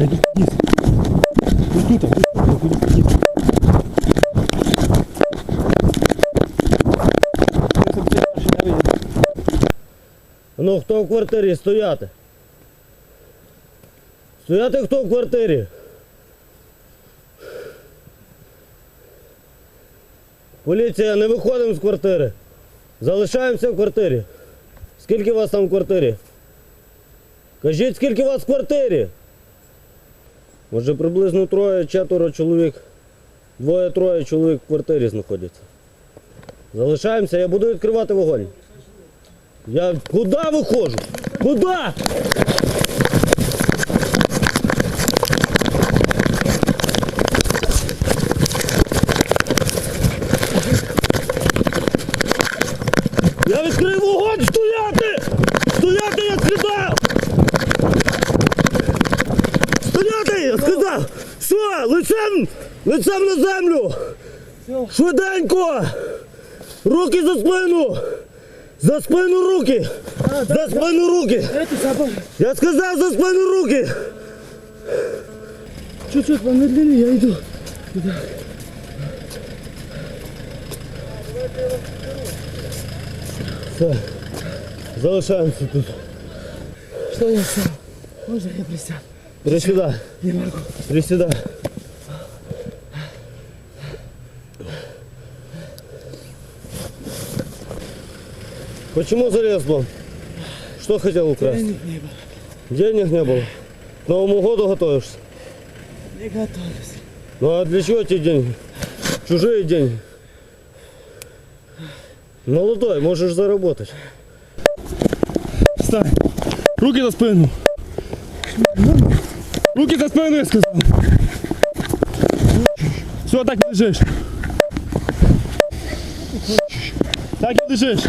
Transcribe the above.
Тут вниз. Тут, тут, тут, тут, тут. Ну хто в квартирі стояти? Стояти хто в квартирі? Поліція, не виходимо з квартири. Залишаємося в квартирі. Скільки вас там в квартирі? Кажіть, скільки вас в квартирі? Може приблизно троє, четверо чоловік. Двоє-троє чоловік в квартирі знаходяться. Залишаємося, я буду відкривати вогонь. Я куди виходжу? Куди? Я відкрив вогонь! Стояти! Стояти, я сказав! Стояти, я сказав! Що, лицем, лицем на землю! Швиденько! Руки за спину! За спину руки! За спину руки! Я сказав за спину руки! Чуть-чуть помедлили, я иду. Все. Залишаємося тут. Что я сам? Можно я присяду? Присідай. Не могу. Присідай. Почему залез дом? Что хотел украсть? Денег не было. Денег не было. К Новому году готовишься? Не готовлюсь. Ну а для чего тебе деньги? Чужие деньги. Молодой, можешь заработать. Встань. Руки за спину. Руки за спину, я сказал. Все, так лежишь. Так и лежишь.